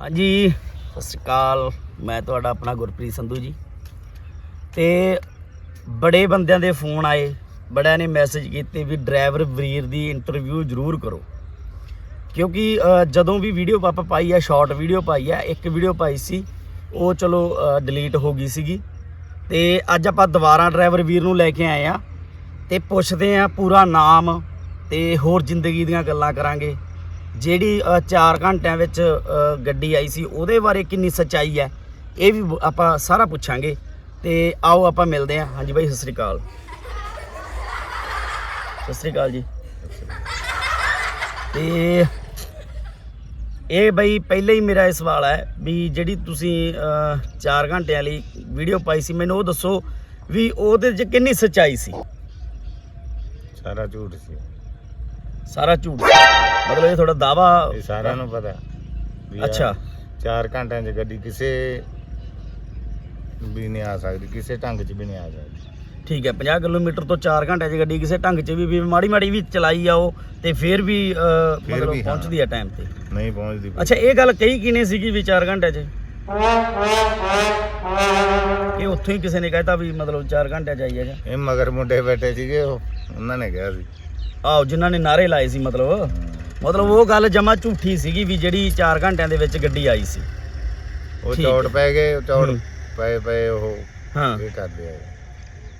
ਹਾਂਜੀ। ਸਤਿ ਸ਼੍ਰੀ ਅਕਾਲ। ਮੈਂ ਤੁਹਾਡਾ ਆਪਣਾ ਗੁਰਪ੍ਰੀਤ ਸੰਧੂ ਜੀ। ਤੇ ਬੜੇ ਬੰਦਿਆਂ ਦੇ ਫੋਨ ਆਏ। ਬੜਿਆਂ ਨੇ ਮੈਸੇਜ ਕੀਤੇ ਵੀ ਡਰਾਈਵਰ ਵੀਰ ਦੀ ਇੰਟਰਵਿਊ ਜ਼ਰੂਰ ਕਰੋ। ਕਿਉਂਕਿ ਜਦੋਂ ਵੀ ਵੀਡੀਓ ਆਪਾਂ ਪਾਈ ਆ ਸ਼ਾਰਟ ਵੀਡੀਓ ਪਾਈ ਆ, ਇੱਕ ਵੀਡੀਓ ਪਾਈ ਸੀ, ਉਹ ਚਲੋ ਡਿਲੀਟ ਹੋ ਗਈ ਸੀਗੀ। ਤੇ ਅੱਜ ਆਪਾਂ ਦੁਬਾਰਾ ਡਰਾਈਵਰ ਵੀਰ ਨੂੰ ਲੈ ਕੇ ਆਏ ਆ। ਤੇ ਪੁੱਛਦੇ ਆ ਪੂਰਾ ਨਾਮ ਤੇ ਹੋਰ ਜ਼ਿੰਦਗੀ ਦੀਆਂ ਗੱਲਾਂ ਕਰਾਂਗੇ। ਜਿਹੜੀ 4 ਘੰਟਿਆਂ ਵਿੱਚ ਗੱਡੀ ਆਈ ਸੀ, ਉਹਦੇ ਬਾਰੇ ਕਿੰਨੀ ਸੱਚਾਈ ਹੈ, ਇਹ ਵੀ ਆਪਾਂ ਸਾਰਾ ਪੁੱਛਾਂਗੇ। ਤੇ ਆਓ ਆਪਾਂ ਮਿਲਦੇ ਹਾਂ। ਹਾਂਜੀ ਬਾਈ, ਸਤਿ ਸ੍ਰੀ ਅਕਾਲ। ਸਤਿ ਸ੍ਰੀ ਅਕਾਲ ਜੀ। ਤੇ ਇਹ ਬਈ, ਪਹਿਲੇ ਹੀ ਮੇਰਾ ਇਹ ਸਵਾਲ ਹੈ ਵੀ ਜਿਹੜੀ ਤੁਸੀਂ 4 ਘੰਟਿਆਂ ਲਈ ਵੀਡੀਓ ਪਾਈ ਸੀ, ਮੈਨੂੰ ਉਹ ਦੱਸੋ ਵੀ ਉਹਦੇ 'ਚ ਕਿੰਨੀ ਸੱਚਾਈ ਸੀ? ਸਾਰਾ ਝੂਠ ਸੀ। ਸਾਰਾ ਝੂਠ। ਮਤਲਬ ਇਹ ਤੁਹਾਡਾ ਦਾਵਾ ਇਹ ਸਾਰਿਆਂ ਨੂੰ ਪਤਾ ਵੀ ਆਹ ਅੱਛਾ। ਚਾਰ ਘੰਟਿਆਂ 'ਚ ਗੱਡੀ ਕਿਸੇ ਵੀ ਨਹੀਂ ਆ ਸਕਦੀ ਕਿਸੇ ਢੰਗ 'ਚ ਵੀ ਨਹੀਂ ਆ ਸਕਦੀ। ਠੀਕ ਹੈ 50 ਕਿਲੋਮੀਟਰ ਤੋਂ 4 ਘੰਟਿਆਂ 'ਚ ਗੱਡੀ ਕਿਸੇ ਢੰਗ 'ਚ ਵੀ ਵੀ ਮਾੜੀ ਮਾੜੀ ਵੀ ਚਲਾਈ ਆਓ ਤੇ ਫਿਰ ਵੀ ਅਹ, ਫਿਰ ਮਤਲਬ ਵੀ ਹਾਂ। ਪਹੁੰਚਦੀ ਹੈ ਟਾਈਮ ਤੇ। ਨਹੀਂ ਪਹੁੰਚਦੀ। ਅੱਛਾ ਇਹ ਗੱਲ ਕਹੀ ਕਿਨੇ ਸੀਗੀ ਵੀ 4 ਘੰਟਿਆਂ 'ਚ? ਉੱਥੋਂ ਹੀ ਕਿਸੇ ਨੇ ਕਹਿਤਾ ਵੀ ਮਤਲਬ 4 ਘੰਟਿਆਂ 'ਚ ਆਈ ਹੈ ਜਾਂ ਇਹ ਮਗਰ ਮੁੰਡੇ ਬੈਠੇ ਸੀਗੇ ਉਹ ਉਹਨਾਂ ਨੇ ਕਿਹਾ ਸੀ। ਆਓ ਜਿਨ੍ਹਾਂ ਨੇ ਨਾਰੇ ਲਾਏ ਸੀ ਮਤਲਬ। ਮਤਲਬ ਉਹ ਗੱਲ ਜਮਾ ਝੂਠੀ ਸੀਗੀ ਵੀ ਜਿਹੜੀ 4 ਘੰਟਿਆਂ ਦੇ ਵਿੱਚ ਗੱਡੀ ਆਈ ਸੀ। ਉਹ ਠੀਕ ਚੌੜ। ਪੈ ਗਏ ਉਹ ਚੌੜ। ਪਏ ਪਏ ਉਹ ਹਾਂ। ਇਹ ਕਰਦੇ ਆ।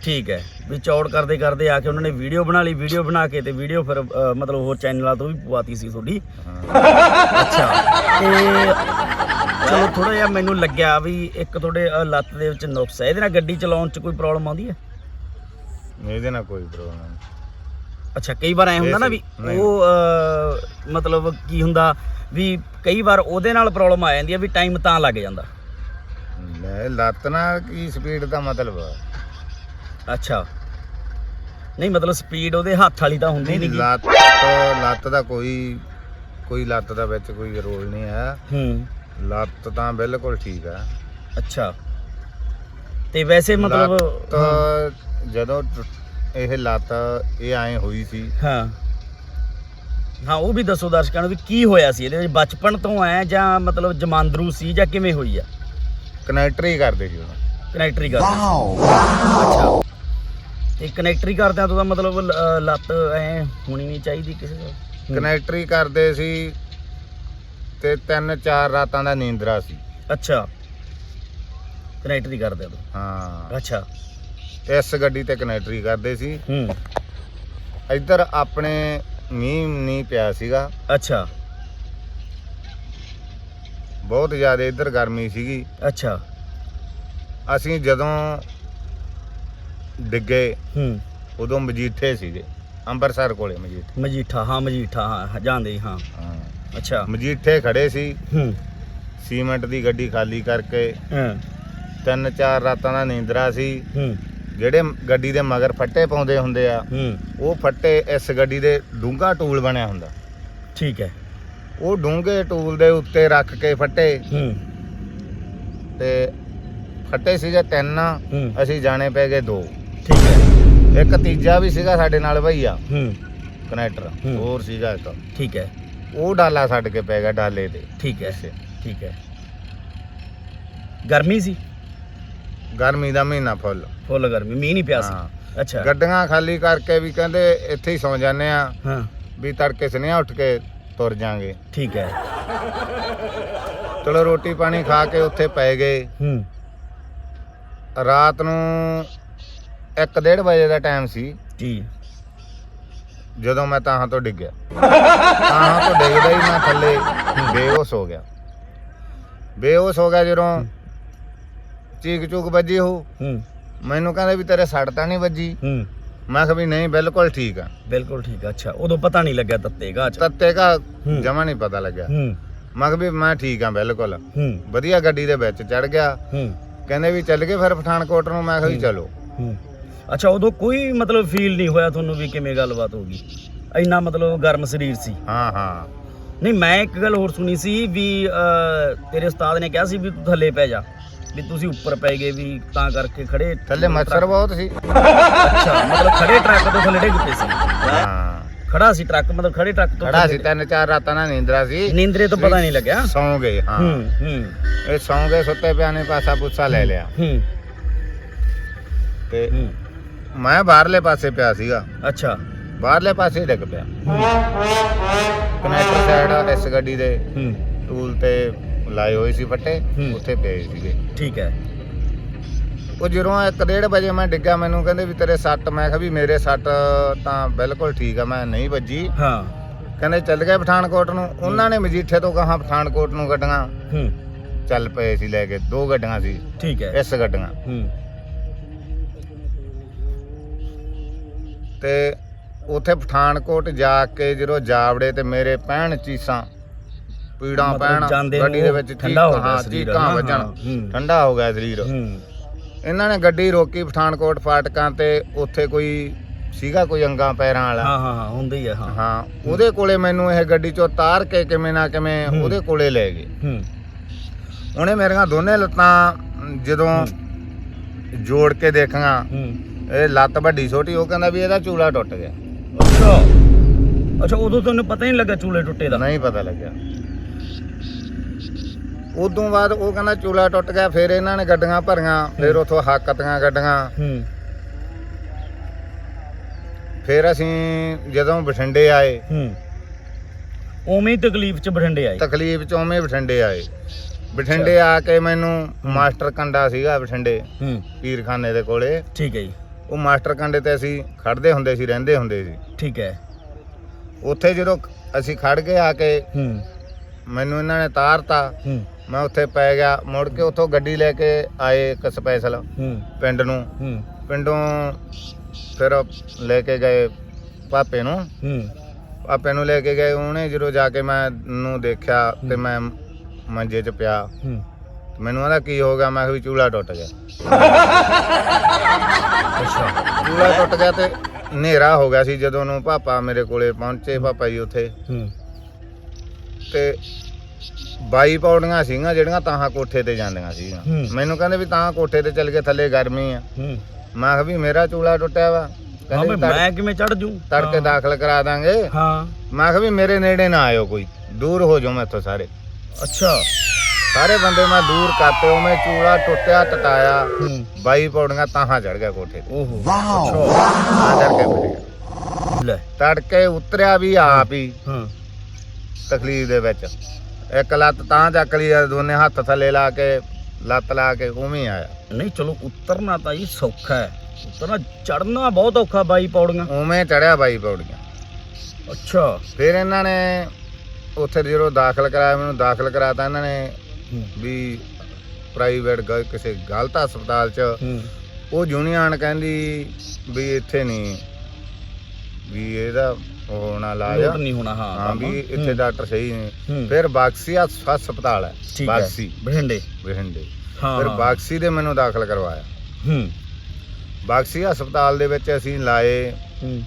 ਠੀਕ ਹੈ। ਵੀ ਚੌੜ ਕਰਦੇ ਕਰਦੇ ਆ ਕੇ ਉਹਨਾਂ ਨੇ ਵੀਡੀਓ ਬਣਾ ਲਈ ਵੀਡੀਓ ਬਣਾ ਕੇ ਤੇ ਵੀਡੀਓ ਫਿਰ ਮਤਲਬ ਹੋਰ ਚੈਨਲਾਂ ਤੋਂ ਵੀ ਪਵਾਤੀ ਸੀ ਤੁਹਾਡੀ। ਹਾਂ। ਅੱਛਾ। ਤੇ ਚਲੋ ਥੋੜਾ ਜਿਹਾ ਮੈਨੂੰ ਲੱਗਿਆ ਵੀ ਇੱਕ ਤੁਹਾਡੇ ਲੱਤ ਦੇ ਵਿੱਚ ਨੁਕਸ ਹੈ। ਇਹਦੇ ਨਾਲ ਗੱਡੀ ਚਲਾਉਣ 'ਚ ਕੋਈ ਪ੍ਰੋਬਲਮ ਆਉਂਦੀ ਹੈ? ਇਹਦੇ ਨਾਲ ਕੋਈ ਪ੍ਰੋਬਲਮ ਨਹੀਂ। ਅੱਛਾ ਕਈ ਵਾਰ ਐ ਹੁੰਦਾ ਨਾ ਵੀ ਨਹੀਂ। ਉਹ ਮਤਲਬ ਕੀ ਹੁੰਦਾ ਵੀ ਕਈ ਵਾਰ ਉਹਦੇ ਨਾਲ ਪ੍ਰੋਬਲਮ ਆ ਜਾਂਦੀ ਹੈ ਵੀ ਟਾਈਮ ਤਾਂ ਲੱਗ ਜਾਂਦਾ। ਲੈ ਲੱਤ ਨਾਲ ਕੀ ਸਪੀਡ ਦਾ ਮਤਲਬ ਆ? ਅੱਛਾ। ਨਹੀਂ ਮਤਲਬ ਸਪੀਡ ਉਹਦੇ ਹੱਥ ਵਾਲੀ ਤਾਂ ਹੁੰਦੀ ਨਹੀਂ ਲੱਤ ਲੱਤ ਦਾ ਕੋਈ ਕੋਈ ਲੱਤ ਦਾ ਵਿੱਚ ਕੋਈ ਰੋਲ ਨਹੀਂ ਹੈ। ਹੂੰ। ਲੱਤ ਤਾਂ ਬਿਲਕੁਲ ਠੀਕ ਆ। ਅੱਛਾ। ਤੇ ਵੈਸੇ ਮਤਲਬ ਜਦੋਂ ਟੁੱਟ- ਇਹ ਲੱਤ ਇਹ ਐ ਹੋਈ ਸੀ। ਹਾਂ। ਹਾਂ ਉਹ ਵੀ ਦੱਸੋ ਦਰਸ਼ਕਾਂ ਨੂੰ ਵੀ ਕੀ ਹੋਇਆ ਸੀ? ਇਹਦੇ ਵਿੱਚ ਬਚਪਨ ਤੋਂ ਐ ਜਾਂ ਮਤਲਬ ਜਮਾਂਦਰੂ ਸੀ ਜਾਂ ਕਿਵੇਂ ਹੋਈ ਆ? ਕਨੈਕਟਰ ਹੀ ਕਰਦੇ ਸੀ ਉਹ। ਕਨੈਕਟਰੀ ਕਰਦੇ ਵਾਓ ਅੱਛਾ। ਤੇ ਕਨੈਕਟਰੀ ਕਰਦਿਆਂ ਤੋਂ ਤਾਂ ਮਤਲਬ ਲ- ਲੱਤ ਐ ਹੋਣੀ ਨਹੀਂ ਚਾਹੀਦੀ ਕਿਸੇ ਦਾ। ਕਨੈਕਟਰ ਹੀ ਕਰਦੇ ਸੀ। ਤੇ ਤਿੰਨ ਚਾਰ ਰਾਤਾਂ ਦਾ ਨੀਂਦਰਾ ਸੀ। ਅੱਛਾ। ਕਨੈਕਟਰੀ ਕਰਦਿਆਂ ਤੋਂ ਹਾਂ। ਅੱਛਾ। ਇਸ ਗੱਡੀ ਤੇ ਕਨੈਕਟਰ ਕਰਦੇ ਸੀ। ਹੂੰ। ਇੱਧਰ ਆਪਣੇ ਮੀਂਹ ਨਹੀਂ ਪਿਆ ਸੀਗਾ। ਅੱਛਾ। ਬਹੁਤ ਜ਼ਿਆਦਾ ਇੱਧਰ ਗਰਮੀ ਸੀਗੀ। ਅੱਛਾ। ਅਸੀਂ ਜਦੋਂ ਡਿੱਗੇ ਹੂੰ। ਉਦੋਂ ਮਜੀਠੇ ਸੀਗੇ। ਅੰਮ੍ਰਿਤਸਰ ਕੋਲੇ ਮਜੀਠੇ। ਮਜੀਠਾ ਹਾਂ ਮਜੀਠਾ ਹਾਂ ਜਾਂਦੇ ਹਾਂ। ਹਾਂ। ਅੱਛਾ। ਮਜੀਠੇ ਖੜੇ ਸੀ। ਹੂੰ। ਸੀਮੈਂਟ ਦੀ ਗੱਡੀ ਖਾਲੀ ਕਰਕੇ ਹਾਂ। ਤਿੰਨ ਚਾਰ ਰਾਤਾਂ ਦਾ ਨੀਂਦਰਾ ਸੀ। ਹੂੰ। ਜਿਹੜੇ ਗੱਡੀ ਦੇ ਮਗਰ ਫੱਟੇ ਪਾਉਂਦੇ ਹੁੰਦੇ ਆ ਹੂੰ। ਉਹ ਫੱਟੇ ਇਸ ਗੱਡੀ ਦੇ ਡੂੰਘਾ ਟੂਲ ਬਣਿਆ ਹੁੰਦਾ। ਠੀਕ ਹੈ। ਉਹ ਡੂੰਘੇ ਟੂਲ ਦੇ ਉੱਤੇ ਰੱਖ ਕੇ ਫੱਟੇ। ਹੂੰ। ਤੇ ਫੱਟੇ ਸੀਗੇ ਤਿੰਨ ਹੂੰ। ਅਸੀਂ ਜਾਣੇ ਪੈ ਗਏ ਦੋ। ਠੀਕ ਹੈ। ਇੱਕ ਤੀਜਾ ਵੀ ਸੀਗਾ ਸਾਡੇ ਨਾਲ ਭਈਆ। ਹੂੰ। ਕਨੈਕਟਰ। ਹੂੰ। ਹੋਰ ਸੀਗਾ ਇੱਕ। ਠੀਕ ਹੈ। ਉਹ ਡਾਲਾ ਛੱਡ ਕੇ ਪੈ ਗਿਆ ਡਾਲੇ ਤੇ। ਠੀਕ ਹੈ। ਠੀਕ ਹੈ। ਗਰਮੀ ਸੀ? ਗਰਮੀ ਦਾ ਮਹੀਨਾ ਫੁੱਲ। ਫੁੱਲ ਗਰਮੀ ਮੀਂਹ ਨਹੀਂ ਪਿਆ ਹਾਂ। ਸੀ ਅੱਛਾ। ਗੱਡੀਆਂ ਖਾਲੀ ਕਰਕੇ ਵੀ ਕਹਿੰਦੇ ਇੱਥੇ ਹੀ ਸੌ ਜਾਂਦੇ ਆ ਹਾਂ। ਵੀ ਤੜਕੇ ਸਨੇਹਾ ਉੱਠ ਕੇ ਤੁਰ ਜਾਾਂਗੇ। ਠੀਕ ਹੈ। ਚਲੋ ਰੋਟੀ ਪਾਣੀ ਖਾ ਕੇ ਉੱਥੇ ਪੈ ਗਏ। ਹੂੰ। ਰਾਤ ਨੂੰ 1:30 ਵਜੇ ਦਾ ਟਾਈਮ ਸੀ। ਜੀ। ਜਦੋਂ ਮੈਂ ਤਾਹਾਂ ਤੋਂ ਡਿੱਗਿਆ। ਤਾਹਾਂ ਤੋਂ ਡਿੱਗਦਾ ਹੀ ਮੈਂ ਥੱਲੇ ਬੇਹੋਸ਼ ਹੋ ਗਿਆ। ਬੇਹੋਸ਼ ਹੋ ਗਿਆ ਜਦੋਂ ਚੀਕ ਚੂਕ ਵੱਜੀ ਹੋ। ਮੈਨੂੰ ਕਹਿੰਦੇ ਵੀ ਤੇਰੇ ਸੱਟ ਤਾਂ ਨਹੀਂ ਵੱਜੀ। ਮੈਂ ਕਿਹਾ ਵੀ ਨਹੀਂ ਬਿਲਕੁਲ ਠੀਕ ਆ। ਬਿਲਕੁਲ ਠੀਕ ਆ ਅੱਛਾ। ਉਦੋਂ ਪਤਾ ਨਹੀਂ ਲੱਗਿਆ ਤੱਤੇ ਗਾ ਚ। ਤੱਤੇ ਕਾ ਹੂੰ। ਜਮਾ ਨਹੀਂ ਪਤਾ ਲੱਗਿਆ। ਮੈਂ ਕਿਹਾ ਵੀ ਮੈਂ ਠੀਕ ਆ ਬਿਲਕੁਲ। ਵਧੀਆ ਗੱਡੀ ਦੇ ਵਿੱਚ ਚੜ ਗਿਆ। ਕਹਿੰਦੇ ਵੀ ਚੱਲ ਗਏ ਫਿਰ ਪਠਾਨਕੋਟ ਨੂੰ ਮੈਂ ਕਿਹਾ ਵੀ। ਚਲੋ। ਅੱਛਾ ਉਦੋਂ ਕੋਈ ਮਤਲਬ ਫੀਲ ਨਹੀਂ ਹੋਇਆ ਤੁਹਾਨੂੰ ਵੀ ਕਿਵੇਂ ਗੱਲਬਾਤ ਹੋ ਗਈ? ਇੰਨਾ ਮਤਲਬ ਗਰਮ ਸਰੀਰ ਸੀ। ਹਾਂ ਹਾਂ। ਨਹੀਂ ਮੈਂ ਇੱਕ ਗੱਲ ਹੋਰ ਸੁਣੀ ਸੀ ਵੀ ਅਹ, ਤੇਰੇ ਉਸਤਾਦ ਨੇ ਕਿਹਾ ਸੀ ਵੀ ਤੂੰ ਥੱਲੇ ਪੈ ਜਾ ਵੀ ਤੁਸੀਂ ਉੱਪਰ ਪੈ ਗਏ ਵੀ ਤਾਂ ਕਰਕੇ ਖੜੇ ਥੱਲੇ ਮੱਛਰ ਬਹੁਤ ਸੀ। ਅੱਛਾ ਮਤਲਬ ਖੜੇ ਟਰੱਕ ਤੋਂ ਥੱਲੇ ਡਿੱਗ ਪਏ ਸੀ। ਹਾਂ। ਖੜਾ ਸੀ ਟਰੱਕ ਮਤਲਬ ਖੜੇ ਟਰੱਕ ਤੋਂ ਖੜਾ ਸੀ ਤਿੰਨ ਚਾਰ ਰਾਤਾਂ ਨਾਲ ਨੀਂਦਰਾ ਸੀ। ਨੀਂਦਰੇ ਤੋਂ ਪਤਾ ਨਹੀਂ ਲੱਗਿਆ। ਸੌਂ ਗਏ ਹਾਂ। ਹੂੰ ਹੂੰ। ਇਹ ਸੌਂ ਗਏ ਸੁੱਤੇ ਪਿਆ ਨੇ ਪਾਸਾ ਪੁੱਛਾ ਲੈ ਲਿਆ। ਹੂੰ। ਤੇ ਹੂੰ। ਮੈਂ ਬਾਹਰਲੇ ਪਾਸੇ ਪਿਆ ਸੀਗਾ। ਅੱਛਾ। ਬਾਹਰਲੇ ਪਾਸੇ ਹੀ ਡਿੱਗ ਪਿਆ। ਕਨੈਕਟਰ ਸਾਈਡ ਇਸ ਗੱਡੀ ਦੇ। ਹੂੰ। ਟੂਲ ਤੇ ਲਾਏ ਹੋਏ ਸੀ ਫੱਟੇ ਹੂੰ। ਉੱਥੇ ਪਏ ਸੀਗੇ। ਠੀਕ ਹੈ। ਉਹ ਜਦੋਂ 1:30 ਵਜੇ ਮੈਂ ਡਿੱਗਾ ਮੈਨੂੰ ਕਹਿੰਦੇ ਵੀ ਤੇਰੇ ਸੱਟ ਮੈਂ ਕਿਹਾ ਵੀ ਮੇਰੇ ਸੱਟ ਤਾਂ ਬਿਲਕੁਲ ਠੀਕ ਆ ਮੈਂ ਨਹੀਂ ਵੱਜੀ। ਹਾਂ। ਕਹਿੰਦੇ ਚੱਲ ਗਏ ਪਠਾਨਕੋਟ ਨੂੰ। ਉਹਨਾਂ ਨੇ ਮਜੀਠੇ ਤੋਂ ਕਹਾ ਪਠਾਨਕੋਟ ਨੂੰ ਗੱਡੀਆਂ ਹੂੰ। ਚੱਲ ਪਏ ਸੀ ਲੈ ਕੇ। ਦੋ ਗੱਡੀਆਂ ਸੀ। ਠੀਕ ਹੈ। ਇਸ ਗੱਡੀਆਂ। ਹੂੰ। ਤੇ ਉੱਥੇ ਪਠਾਨਕੋਟ ਜਾ ਕੇ ਜਦੋਂ ਜਾਵੜੇ ਤੇ ਮੇਰੇ ਪੈਣ ਚੀਸਾਂ ਪੀੜਾਂ ਪੈਣ ਜਾਂਦੇ ਗੱਡੀ ਦੇ ਵਿੱਚ ਠੰਡਾ ਹੋ ਗਿਆ ਹਾਂ, ਸਰੀਰ, ਹਾਂ, ਵੱਜਣ ਹੂੰ। ਠੰਡਾ ਹੋ ਗਿਆ ਸਰੀਰ। ਹੂੰ। ਇਹਨਾਂ ਨੇ ਗੱਡੀ ਰੋਕੀ ਪਠਾਨਕੋਟ ਫਾਟਕਾਂ ਤੇ ਉੱਥੇ ਕੋਈ ਸੀਗਾ ਕੋਈ ਅੰਗਾਂ ਪੈਰਾਂ ਵਾਲਾ? ਹਾਂ ਹਾਂ ਹਾਂ ਹੁੰਦਾ ਹੀ ਹੈ। ਹਾਂ ਉਹਦੇ ਕੋਲੇ ਮੈਨੂੰ ਇਹ ਗੱਡੀ ਚੋਂ ਤਾਰ ਕੇ ਕਿਵੇਂ ਨਾ ਕਿਵੇਂ ਹੂੰ। ਉਹਦੇ ਕੋਲੇ ਲੈ ਗਏ। ਹੂੰ। ਉਹਨੇ ਮੇਰੀਆਂ ਦੋਨੇ ਲੱਤਾਂ ਅਮ, ਜਦੋਂ ਜੋੜ ਕੇ ਦੇਖਾਂ। ਹੂੰ। ਇਹ ਲੱਤ ਵੱਡੀ ਛੋਟੀ ਉਹ ਕਹਿੰਦਾ ਵੀ ਇਹਦਾ ਚੂਲਾ ਟੁੱਟ ਗਿਆ। ਅੱਛਾ। ਅੱਛਾ ਉਦੋਂ ਤੁਹਾਨੂੰ ਪਤਾ ਹੀ ਨਹੀਂ ਲੱਗਾ ਚੂਲੇ ਟੁੱਟੇ ਦਾ। ਨਹੀਂ ਪਤਾ ਲੱਗਿਆ। ਉਦੋਂ ਬਾਅਦ ਉਹ ਕਹਿੰਦਾ ਚੂਲਾ ਟੁੱਟ ਗਿਆ ਫਿਰ ਇਹਨਾਂ ਨੇ ਗੱਡੀਆਂ ਭਰੀਆਂ ਫਿਰ ਉਥੋਂ ਹੱਕਤੀਆਂ ਗੱਡੀਆਂ। ਹੂੰ। ਫਿਰ ਅਸੀਂ ਜਦੋਂ ਬਠਿੰਡੇ ਆਏ ਹੂੰ। ਉਵੇਂ ਹੀ ਤਕਲੀਫ ਚ ਬਠਿੰਡੇ ਆਏ। ਤਕਲੀਫ ਚ ਉਵੇਂ ਬਠਿੰਡੇ ਆਏ। ਬਠਿੰਡੇ ਆ ਕੇ ਮੈਨੂੰ ਮਾਸਟਰ ਕੰਡਾ ਸੀਗਾ ਬਠਿੰਡੇ ਹੂੰ। ਪੀਰਖਾਨੇ ਦੇ ਕੋਲੇ। ਠੀਕ ਹੈ ਜੀ। ਉਹ ਮਾਸਟਰ ਕੰਡੇ ਤੇ ਅਸੀਂ ਖੜਦੇ ਹੁੰਦੇ ਸੀ ਰਹਿੰਦੇ ਹੁੰਦੇ ਸੀ। ਠੀਕ ਹੈ। ਉੱਥੇ ਜਦੋਂ ਅਸੀਂ ਖੜ ਕੇ ਆ ਕੇ ਹੂੰ। ਮੈਨੂੰ ਇਹਨਾਂ ਨੇ ਤਾਰਤਾ। ਹੂੰ। ਮੈਂ ਉੱਥੇ ਪੈ ਗਿਆ। ਮੁੜ ਕੇ ਉੱਥੋਂ ਗੱਡੀ ਲੈ ਕੇ ਆਏ ਇੱਕ ਸਪੈਸ਼ਲ ਹੂੰ। ਪਿੰਡ ਨੂੰ। ਹੂੰ। ਪਿੰਡੋਂ ਫਿਰ ਲੈ ਕੇ ਗਏ ਪਾਪੇ ਨੂੰ। ਹੂੰ। ਪਾਪੇ ਨੂੰ ਲੈ ਕੇ ਗਏ। ਉਹਨੇ ਜਦੋਂ ਜਾ ਕੇ ਮੈਂ ਨੂੰ ਦੇਖਿਆ ਤੇ ਮੈਂ ਮੰਜੇ 'ਚ ਪਿਆ। ਹੂੰ। ਮੈਨੂੰ ਕਹਿੰਦਾ ਕੀ ਹੋ ਗਿਆ? ਮੈਂ ਕਿਹਾ ਵੀ ਚੂਲਾ ਟੁੱਟ ਗਿਆ। ਅੱਛਾ। ਚੂਲਾ ਟੁੱਟ ਗਿਆ ਤੇ ਹਨੇਰਾ ਹੋ ਗਿਆ ਸੀ ਜਦੋਂ ਨੂੰ ਪਾਪਾ ਮੇਰੇ ਕੋਲੇ ਪਹੁੰਚੇ ਪਾਪਾ ਜੀ ਉੱਥੇ। ਹੂੰ। ਤੇ ਬਾਈ ਪੌੜੀਆਂ ਸੀਗੀਆਂ ਜਿਹੜੀਆਂ ਤਾਹਾਂ ਕੋਠੇ ਤੇ ਜਾਂਦੀਆਂ ਸੀਗੀਆਂ। ਹੂੰ। ਮੈਨੂੰ ਕਹਿੰਦੇ ਵੀ ਤਾਂ ਕੋਠੇ ਤੇ ਚੱਲ ਕੇ ਥੱਲੇ ਗਰਮੀ ਆ। ਹੂੰ। ਮੈਂ ਕਿਹਾ ਵੀ ਮੇਰਾ ਚੂਲਾ ਟੁੱਟਿਆ ਵਾ। ਕਹਿੰਦੇ ਮੈਂ ਕਿਵੇਂ ਚੜ ਜੂ? ਤੜਕੇ ਦਾਖਲ ਕਰਾ ਦਾਂਗੇ। ਹਾਂ। ਮੈਂ ਕਿਹਾ ਵੀ ਮੇਰੇ ਨੇੜੇ ਨਾ ਆਇਓ ਕੋਈ। ਦੂਰ ਹੋ ਜਾਓ ਮੈਥੋਂ ਸਾਰੇ। ਅੱਛਾ। ਸਾਰੇ ਬੰਦੇ ਮੈਂ ਦੂਰ ਕਰਤੇ ਉਹ ਮੈਂ ਚੂਲਾ ਟੁੱਟਿਆ ਟਟਾਇਆ ਬਾਈ ਪੌੜੀਆਂ ਤਾਹਾਂ ਚੜ ਗਿਆ ਕੋਠੇ ਤੇ। ਓਹੋ। ਤਾਂ ਚੜ ਕੇ ਬਹਿ ਗਿਆ ਲੈ। ਤੜਕੇ ਉਤਰਿਆ ਵੀ ਆਪ ਹੀ। ਹਾਂ। ਤਕਲੀਫ ਦੇ ਵਿੱਚ। ਇੱਕ ਲੱਤ ਤਾਂ ਚੱਕ ਲਈ ਦੋਨੇ ਹੱਥ ਥੱਲੇ ਲਾ ਕੇ ਲੱਤ ਲਾ ਕੇ ਉਵੇਂ ਆਇਆ। ਨਹੀਂ ਚਲੋ ਉਤਰਨਾ ਤਾਂ ਜੀ ਸੌਖਾ ਹੈ। ਉਤਰਨਾ ਚੜਨਾ ਬਹੁਤ ਔਖਾ ਬਾਈ ਪੌੜੀਆਂ। ਉਵੇਂ ਚੜਿਆ ਬਾਈ ਪੌੜੀਆਂ। ਅੱਛਾ। ਫਿਰ ਇਹਨਾਂ ਨੇ ਉੱਥੇ ਜਦੋਂ ਦਾਖਲ ਕਰਾਇਆ ਮੈਨੂੰ ਦਾਖਲ ਕਰਾਤਾ ਇਹਨਾਂ ਨੇ ਵੀ ਪ੍ਰਾਈਵੇਟ ਕਿਸੇ ਗਲਤ ਹਸਪਤਾਲ 'ਚ। ਉਹ ਯੂਨੀਅਨ ਕਹਿੰਦੀ ਵੀ ਇੱਥੇ ਨਹੀਂ ਵੀ ਇਹਦਾ ਹੋਣਾ ਲੋਟ ਨਹੀਂ ਹੋਣਾ ਹਾਂ। ਵੀ ਇੱਥੇ ਡਾਕਟਰ ਸਹੀ ਨੇ। ਹੂੰ, ਫਿਰ ਬਾਕਸੀ ਹਸ- ਹਸਪਤਾਲ ਹੈ। ਬਾਕਸੀ ਬਠਿੰਡੇ। ਬਠਿੰਡੇ। ਹਾਂ ਫਿਰ। ਬਾਕਸੀ ਦੇ ਮੈਨੂੰ ਦਾਖਲ ਕਰਵਾਇਆ। ਹੂੰ। ਬਾਕਸੀ ਹਸਪਤਾਲ ਦੇ ਵਿੱਚ ਅਸੀਂ ਲਾਏ ਹੂੰ।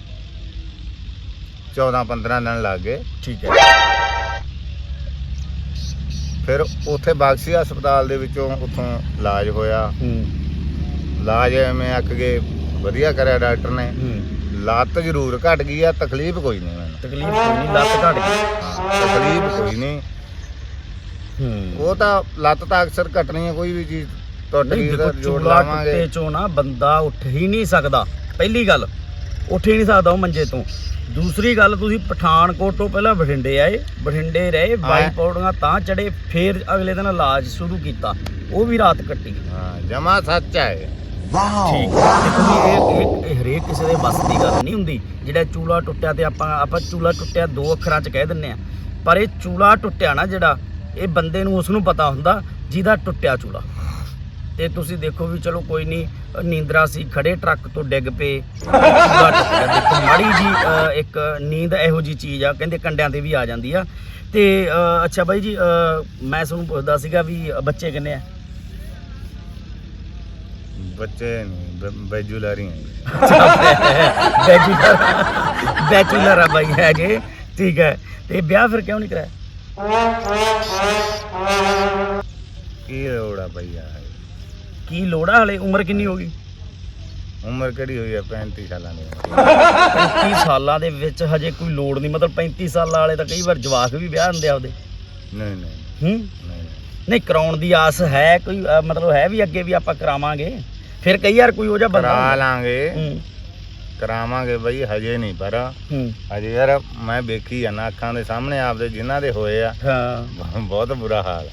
14 15 ਦਿਨ ਲੱਗ ਗਏ। ਠੀਕ ਹੈ। ਫਿਰ ਉੱਥੇ ਬਾਕਸੀ ਹਸਪਤਾਲ ਦੇ ਵਿੱਚੋਂ ਉੱਥੋਂ ਇਲਾਜ ਹੋਇਆ। ਹੂੰ। ਇਲਾਜ ਐਵੇਂ ਅੱਕ ਗਏ ਵਧੀਆ ਕਰਿਆ ਡਾਕਟਰ ਨੇ। ਲੱਤ ਜ਼ਰੂਰ ਘਟ ਗਈ ਆ ਤਕਲੀਫ ਕੋਈ ਨਹੀਂ ਮੈਨੂੰ। ਤਕਲੀਫ ਕੋਈ ਨਹੀਂ ਲੱਤ ਘਟ ਗਈ। ਤਕਲੀਫ ਕੋਈ ਨਹੀਂ। ਹੂੰ। ਉਹ ਤਾਂ ਲੱਤ ਤਾਂ ਅਕਸਰ ਘਟਣੀ ਹੈ ਕੋਈ ਵੀ ਚੀਜ਼। ਟੁੱਟ ਨਹੀਂ ਗਈ ਦੇਖੋ ਤਾਂ ਜੋੜ ਲਾਵਾਂਗੇ। ਟੁੱਟੇ ਚੋਂ ਨਾ ਬੰਦਾ ਉੱਠ ਹੀ ਨਹੀਂ ਸਕਦਾ। ਪਹਿਲੀ ਗੱਲ ਉੱਠ ਹੀ ਨਹੀਂ ਸਕਦਾ ਉਹ ਮੰਜੇ ਤੋਂ। ਦੂਸਰੀ ਗੱਲ ਤੁਸੀਂ ਪਠਾਨਕੋਟ ਤੋਂ ਪਹਿਲਾਂ ਬਠਿੰਡੇ ਆਏ ਬਠਿੰਡੇ ਰਹੇ ਬਾਈ। ਪੌੜੀਆਂ ਤਾਂ ਚੜੇ ਫਿਰ ਅਗਲੇ ਦਿਨ ਇਲਾਜ ਸ਼ੁਰੂ ਕੀਤਾ। ਉਹ ਵੀ ਰਾਤ ਕੱਟੀ। ਹਾਂ ਜਮਾ ਸੱਚ ਹੈ ਠੀਕ। ਹੈ ਦੇਖੋ ਵੀ ਇਹ ਹਰੇਕ ਕਿਸੇ ਦੇ ਵੱਸ ਦੀ ਗੱਲ ਨਹੀਂ ਹੁੰਦੀ। ਜਿਹੜਾ ਚੂਲਾ ਟੁੱਟਿਆ ਤੇ ਆਪਾਂ ਆਪਾਂ ਚੂਲਾ ਟੁੱਟਿਆ ਦੋ ਅੱਖਰਾਂ 'ਚ ਕਹਿ ਦਿੰਨੇ ਆ ਪਰ ਇਹ ਚੂਲਾ ਟੁੱਟਿਆ ਨਾ ਜਿਹੜਾ ਇਹ ਬੰਦੇ ਨੂੰ ਉਸ ਨੂੰ ਪਤਾ ਹੁੰਦਾ ਜਿਹਦਾ ਟੁੱਟਿਆ ਚੂਲਾ। ਤੇ ਤੁਸੀਂ ਦੇਖੋ ਵੀ ਚਲੋ ਕੋਈ ਨਹੀਂ ਨੀਂਦਰਾ ਸੀ ਖੜੇ ਟਰੱਕ ਤੋਂ ਡਿੱਗ ਪਏ। ਦੇਖੋ ਮਾੜੀ ਜੀ ਇੱਕ ਨੀਂਦ ਇਹੋ ਜੀ ਚੀਜ਼ ਆ ਕਹਿੰਦੇ ਕੰਡਿਆਂ ਤੇ ਵੀ ਆ ਜਾਂਦੀ ਆ। ਤੇ ਅੱਛਾ ਬਾਈ ਜੀ ਮੈਂ ਤੁਹਾਨੂੰ ਪੁੱਛਦਾ ਸੀਗਾ ਵੀ ਬੱਚੇ ਕਿੰਨੇ ਆ? ਬੱਚੇ ਬੈਜੂਲਰੀ ਹੈ ਆ ਬਾਈ ਹੈਗੇ। ਠੀਕ ਹੈ। ਤੇ ਵਿਆਹ ਫਿਰ ਕਿਉਂ ਨਹੀਂ ਕਰਾਇਆ? ਕੀ ਆ ਭਈਆ ਕੀ ਲੋੜ ਹਲੇ? ਉਮਰ ਕਿੰਨੀ ਹੋ ਗਈ? ਉਮਰ ਕਿਹੜੀ ਹੋਈ ਹੈ 35 ਸਾਲਾਂ ਦੀ ਉਮਰ। 35 ਸਾਲਾਂ ਦੇ ਵਿੱਚ ਹਜੇ ਕੋਈ ਲੋੜ ਨਹੀਂ। ਮਤਲਬ 35 ਸਾਲਾਂ ਵਾਲੇ ਤਾਂ ਕਈ ਵਾਰ ਜਵਾਕ ਵੀ ਵਿਆਹ ਹੁੰਦੇ ਆ ਉਹਦੇ ਨਹੀਂ ਨਹੀਂ। ਹੂੰ? ਨਹੀਂ ਕਰਾਉਣ ਦੀ ਆਸ ਹੈ ਕੋਈ ਮਤਲਬ ਹੈ ਵੀ ਅੱਗੇ ਵੀ ਆਪਾਂ ਕਰਾਵਾਂਗੇ। ਫਿਰ ਕਈ ਵਾਰ ਕੋਈ ਉਹ ਜਿਹਾ ਬੰਦਾ ਕਰਾ। ਲਾਂਗੇ। ਹੂੰ। ਕਰਾਵਾਂਗੇ ਬਈ ਹਜੇ ਨਹੀਂ ਪਰ ਹੂੰ। ਹਜੇ ਯਾਰ ਮੈਂ ਵੇਖੀ ਆ ਨਾ ਅੱਖਾਂ ਦੇ ਸਾਹਮਣੇ ਆਪਦੇ ਜਿਨ੍ਹਾਂ ਦੇ ਹੋਏ ਆ। ਹਾਂ। ਬਹੁਤ ਬੁਰਾ ਹਾਲ ਹੈ।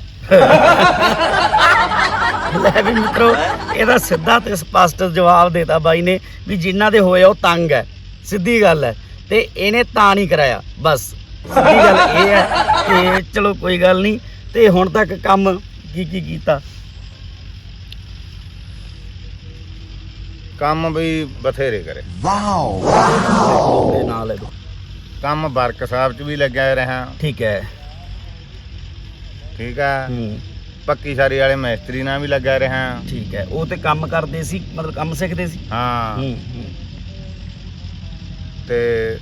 ਲੈ ਵੀ ਮਿੱਤਰੋ ਇਹਦਾ ਸਿੱਧਾ ਤੇ ਸਪਸ਼ਟ ਜਵਾਬ ਦੇਤਾ ਬਾਈ ਨੇ ਵੀ ਜਿਨ੍ਹਾਂ ਦੇ ਹੋਏ ਉਹ ਤੰਗ ਹੈ। ਸਿੱਧੀ ਗੱਲ ਹੈ। ਤੇ ਇਹਨੇ ਤਾਂ ਨਹੀਂ ਕਰਾਇਆ। ਬਸ ਸਿੱਧੀ ਗੱਲ ਇਹ ਹੈ ਕਿ ਚਲੋ ਕੋਈ ਗੱਲ ਨਹੀਂ। ਤੇ ਹੁਣ ਤੱਕ ਕੰਮ ਕੀ ਕੀ ਕੀਤਾ? ਕੰਮ ਵੀ ਬਥੇਰੇ ਕਰੇ। ਦੇ ਨਾਲ ਇਹਦੇ। ਕੰਮ ਵਰਕਸ਼ਾਪ 'ਚ ਵੀ ਲੱਗਿਆ ਰਿਹਾ। ਠੀਕ ਹੈ। ਠੀਕ ਆ। ਹੂੰ। ਪੱਕੀ ਸਾਰੀ ਵਾਲੇ ਮੈਸਤਰੀ ਨਾਲ ਵੀ ਲੱਗਾ ਰਿਹਾ। ਠੀਕ ਹੈ। ਉਹ ਤੇ ਕੰਮ ਕਰਦੇ ਸੀ ਮਤਲਬ ਕੰਮ ਸਿੱਖਦੇ ਸੀ? ਹਾਂ। ਹੂੰ ਹੂੰ। ਤੇ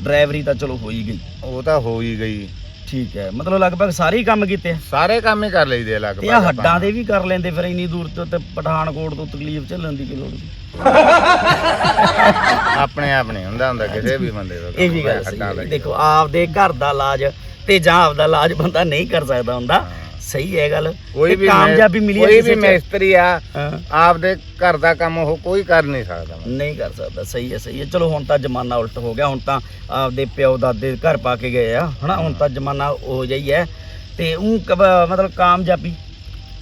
ਡਰਾਈਵਰੀ ਤਾਂ ਚਲੋ ਹੋ ਹੀ ਗਈ। ਉਹ ਤਾਂ ਹੋ ਹੀ ਗਈ। ਠੀਕ ਹੈ। ਮਤਲਬ ਲਗਭਗ ਸਾਰੇ ਹੀ ਕੰਮ ਕੀਤੇ ਆ? ਸਾਰੇ ਕੰਮ ਹੀ ਕਰ ਲਈਦੇ ਆ ਲਗਭਗ ਤੇ ਆ ਆਪਾਂ। ਹੱਡਾਂ ਦੇ ਵੀ ਕਰ ਲੈਂਦੇ ਫਿਰ ਇੰਨੀ ਦੂਰ ਤੋਂ ਤੇ ਪਠਾਨਕੋਟ ਤੋਂ ਤਕਲੀਫ ਝੱਲਣ ਦੀ ਕੀ ਲੋੜ ਸੀ? ਆਪਣੇ ਆਪ ਨਹੀਂ ਹੁੰਦਾ ਹੁੰਦਾ ਕਿਸੇ ਵੀ ਬੰਦੇ ਦਾ ਇਹ ਵੀ ਗੱਲ ਸਹੀ ਹੱਡਾਂ ਦਾ ਜੀ। ਹੀ। ਦੇਖੋ ਆਪਦੇ ਘਰ ਦਾ ਇਲਾਜ ਤੇ ਜਾਂ ਆਪਦਾ ਇਲਾਜ ਬੰਦਾ ਨਹੀਂ ਕਰ ਸਕਦਾ ਹੁੰਦਾ। ਸਹੀ ਹੈ ਗੱਲ। ਕੋਈ ਵੀ ਕਾਮਯਾਬੀ ਮਿਲੀ ਹੈ ਕੋਈ ਵੀ? ਮੈਸਤਰੀ ਆ ਆਪਦੇ ਘਰ ਦਾ ਕੰਮ ਉਹ ਕੋਈ ਕਰ ਨਹੀਂ ਸਕਦਾ। ਨਹੀਂ ਕਰ ਸਕਦਾ। ਸਹੀ ਹੈ ਸਹੀ ਹੈ। ਚਲੋ ਹੁਣ ਤਾਂ ਜ਼ਮਾਨਾ ਉਲਟ ਹੋ ਗਿਆ। ਹੁਣ ਤਾਂ ਆਪਦੇ ਪਿਓ ਦਾਦੇ ਘਰ ਪਾ ਕੇ ਗਏ ਆ ਹਨਾ? ਹੁਣ ਤਾਂ ਜ਼ਮਾਨਾ ਹੋ ਜਾਈ ਹੈ ਤੇ ਉਹ ਮਤਲਬ ਕਾਮਯਾਬੀ?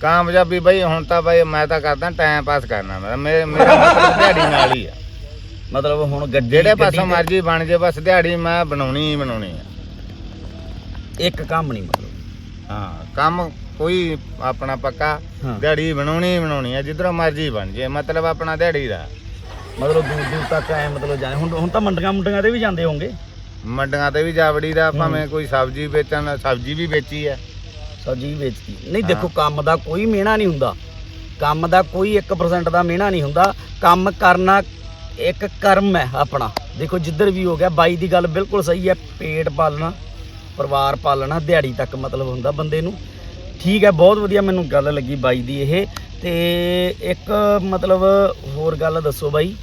ਕਾਮਯਾਬੀ ਬਈ ਹੁਣ ਤਾਂ ਬਈ ਮੈਂ ਤਾਂ ਕਰਦਾ ਟਾਈਮ ਪਾਸ ਕਰਨਾ ਮੇਰਾ। ਮੇਰਾ ਮਤਲਬ ਦਿਹਾੜੀ ਨਾਲ ਹੀ ਆ। ਮਤਲਬ ਹੁਣ ਗੱਡੀ ਜਿਹੜੇ ਪਾਸੋਂ ਮਰਜ਼ੀ ਬਣ ਜੇ ਬਸ ਦਿਹਾੜੀ ਮੈਂ ਬਣਾਉਣੀ ਹੀ ਬਣਾਉਣੀ ਆ। ਇੱਕ ਕੰਮ ਨਹੀਂ ਮਤਲਬ। ਹਾਂ ਕੰਮ ਕੋਈ ਆਪਣਾ ਪੱਕਾ ਹਾਂ। ਦਿਹਾੜੀ ਬਣਾਉਣੀ ਹੀ ਬਣਾਉਣੀ ਆ ਜਿੱਧਰੋਂ ਮਰਜ਼ੀ ਬਣ ਜੇ ਮਤਲਬ ਆਪਣਾ ਦਿਹਾੜੀ ਦਾ। ਮਤਲਬ ਦੂਰ ਦੂਰ ਤੱਕ ਐ ਮਤਲਬ ਜਾਣੇ ਹੁਣ ਹੁਣ ਤਾਂ ਮੰਡੀਆਂ ਮੁੰਡੀਆਂ ਤੇ ਵੀ ਜਾਂਦੇ ਹੋਵੋਗੇ ਮੰਡੀਆਂ ਤੇ ਵੀ ਜਾਵੜੀ ਦਾ ਭਾਵੇਂ ਕੋਈ ਸਬਜ਼ੀ ਵੇਚਣ ਸਬਜ਼ੀ ਵੀ ਵੇਚੀ ਆ। ਸਬਜ਼ੀ ਵੀ ਵੇਚਦੀ ਨਹੀਂ ਦੇਖੋ ਕੰਮ ਦਾ ਕੋਈ ਮਿਹਣਾ ਨਹੀਂ ਹੁੰਦਾ। ਕੰਮ ਦਾ ਕੋਈ 1% ਦਾ ਮਿਹਣਾ ਨਹੀਂ ਹੁੰਦਾ। ਕੰਮ ਕਰਨਾ ਇੱਕ ਕਰਮ ਹੈ ਆਪਣਾ। ਦੇਖੋ ਜਿੱਧਰ ਵੀ ਹੋ ਗਿਆ ਬਾਈ ਦੀ ਗੱਲ ਬਿਲਕੁਲ ਸਹੀ ਹੈ ਪੇਟ ਪਾਲਣਾ। ਪਰਿਵਾਰ ਪਾਲਣਾ ਦਿਹਾੜੀ ਤੱਕ ਮਤਲਬ ਹੁੰਦਾ ਬੰਦੇ ਨੂੰ। ਠੀਕ ਹੈ, ਬਹੁਤ ਵਧੀਆ ਮੈਨੂੰ ਗੱਲ ਲੱਗੀ ਬਾਈ ਦੀ ਇਹ। ਤੇ ਇੱਕ ਮਤਲਬ ਹੋਰ ਗੱਲ ਦੱਸੋ ਬਾਈ।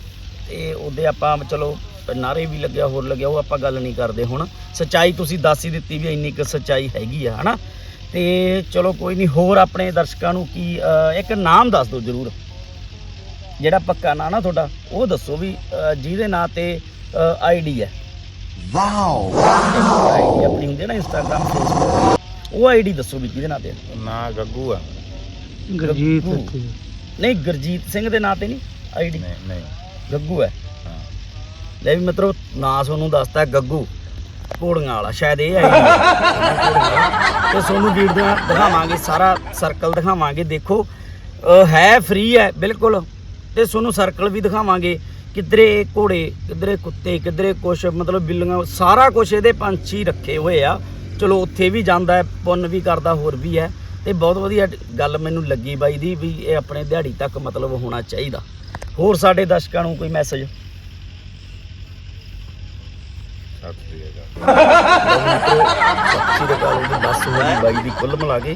ਤੇ ਉਹਦੇ ਆਪਾਂ ਚਲੋ ਨਾਰੇ ਵੀ ਲੱਗਿਆ, ਹੋਰ ਲੱਗਿਆ, ਉਹ ਆਪਾਂ ਗੱਲ ਨਹੀਂ ਕਰਦੇ ਹੁਣ। ਸੱਚਾਈ ਤੁਸੀਂ ਦੱਸ ਹੀ ਦਿੱਤੀ ਵੀ ਇੰਨੀ ਕੁ ਸੱਚਾਈ ਹੈਗੀ ਆ, ਹਨਾ? ਤੇ ਚਲੋ ਕੋਈ ਨਹੀਂ, ਹੋਰ ਆਪਣੇ ਦਰਸ਼ਕਾਂ ਨੂੰ ਕੀ ਇੱਕ ਨਾਮ ਦੱਸ ਦਿਓ ਜਰੂਰ। ਜਿਹੜਾ ਪੱਕਾ ਨਾਂ ਨਾ ਤੁਹਾਡਾ, ਉਹ ਦੱਸੋ ਵੀ ਜਿਹਦੇ ਨਾਂ ਤੇ ਆਈਡੀ ਹੈ। ਵਾਓ ਆਈਡੀ ਆਪਣੀ ਹੁੰਦੀ ਹੈ ਨਾ ਇੰਸਟਾਗ੍ਰam ਫੇਸਬੁੱਕ ਉਹ ਆਈਡੀ ਦੱਸੋ ਵੀ ਕਿਹਦੇ ਨਾਂ ਤੇ? ਹੈ? ਨਾ ਗੱਗੂ ਆ। ਗੁਰਜੀਤ ਨਹੀਂ ਗੁਰਜੀਤ ਸਿੰਘ ਦੇ ਨਾਂ ਤੇ ਨਹੀਂ? ਆਈਡੀ ਨਹੀਂ ਨਹੀਂ। ਗੱਗੂ ਹੈ। ਹਾਂ। ਲੈ ਵੀ ਮਿੱਤਰੋ ਨਾਂ ਤੁਹਾਨੂੰ ਦੱਸਤਾ ਗੱਗੂ। ਘੋੜੀਆਂ ਵਾਲਾ ਸ਼ਾਇਦ ਇਹ ਆਈਡੀ ਤੇ ਤੁਹਾਨੂੰ ਵੀਡੀਓ ਦਿਖਾਵਾਂਗੇ ਸਾਰਾ ਸਰਕਲ ਦਿਖਾਵਾਂਗੇ। ਦੇਖੋ ਅਹ ਹੈ ਫ੍ਰੀ ਹੈ ਬਿਲਕੁਲ। ਤੇ ਤੁਹਾਨੂੰ ਸਰਕਲ ਵੀ ਦਿਖਾਵਾਂਗੇ। ਕਿਧਰੇ ਘੋੜੇ ਕਿਧਰੇ ਕੁੱਤੇ ਕਿਧਰੇ ਕੁਛ ਮਤਲਬ ਬਿੱਲੀਆਂ ਸਾਰਾ ਕੁਝ ਇਹਦੇ ਪੰਛੀ ਰੱਖੇ ਹੋਏ ਆ। ਚਲੋ ਉੱਥੇ ਵੀ ਜਾਂਦਾ ਹੈ ਪੁੰਨ ਵੀ ਕਰਦਾ ਹੋਰ ਵੀ ਹੈ। ਤੇ ਬਹੁਤ ਵਧੀਆ ਗੱਲ ਮੈਨੂੰ ਲੱਗੀ ਬਾਈ ਦੀ ਵੀ ਇਹ ਆਪਣੇ ਦਿਹਾੜੀ ਤੱਕ ਮਤਲਬ ਹੋਣਾ ਚਾਹੀਦਾ। ਹੋਰ ਸਾਡੇ ਦਰਸ਼ਕਾਂ ਨੂੰ ਕੋਈ ਮੈਸੇਜ ਸਤਿ ਸ੍ਰੀ ਅਕਾਲ। ਦੀ ਬੱਸ ਹੋਣੀ ਬਾਈ ਦੀ ਕੁੱਲ ਮਿਲਾ ਕੇ।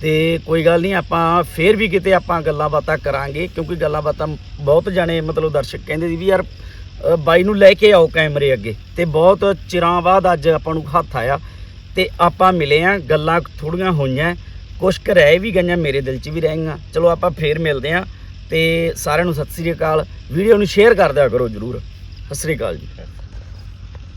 ਤੇ ਕੋਈ ਗੱਲ ਨਹੀਂ, ਆਪਾਂ ਫੇਰ ਵੀ ਕਿਤੇ ਆਪਾਂ ਗੱਲਾਂ ਬਾਤਾਂ ਕਰਾਂਗੇ, ਕਿਉਂਕਿ ਗੱਲਾਂ ਬਾਤਾਂ ਬਹੁਤ ਜਾਣੇ ਮਤਲਬ ਦਰਸ਼ਕ ਕਹਿੰਦੇ ਸੀ ਵੀ ਯਾਰ ਬਾਈ ਨੂੰ ਲੈ ਕੇ ਆਓ ਕੈਮਰੇ ਅੱਗੇ ਤੇ ਬਹੁਤ ਚਿਰਾਂ ਬਾਅਦ ਅੱਜ ਆਪਾਂ ਨੂੰ ਹੱਥ ਆਇਆ ਤੇ ਆਪਾਂ ਮਿਲੇ ਆ, ਗੱਲਾਂ ਥੋੜੀਆਂ ਹੋਈਆਂ, ਕੁਛ ਕੁ ਰਹਿ ਵੀ ਗਈਆਂ, ਮੇਰੇ ਦਿਲ 'ਚ ਵੀ ਰਹਿ ਗਈਆਂ। ਚਲੋ ਆਪਾਂ ਫੇਰ ਮਿਲਦੇ ਆ ਤੇ ਸਾਰਿਆਂ ਨੂੰ ਸਤਿ ਸ੍ਰੀ ਅਕਾਲ। ਵੀਡੀਓ ਨੂੰ ਸ਼ੇਅਰ ਕਰ ਦਿਆ ਕਰੋ ਜਰੂਰ। ਸਤਿ ਸ੍ਰੀ ਅਕਾਲ ਜੀ।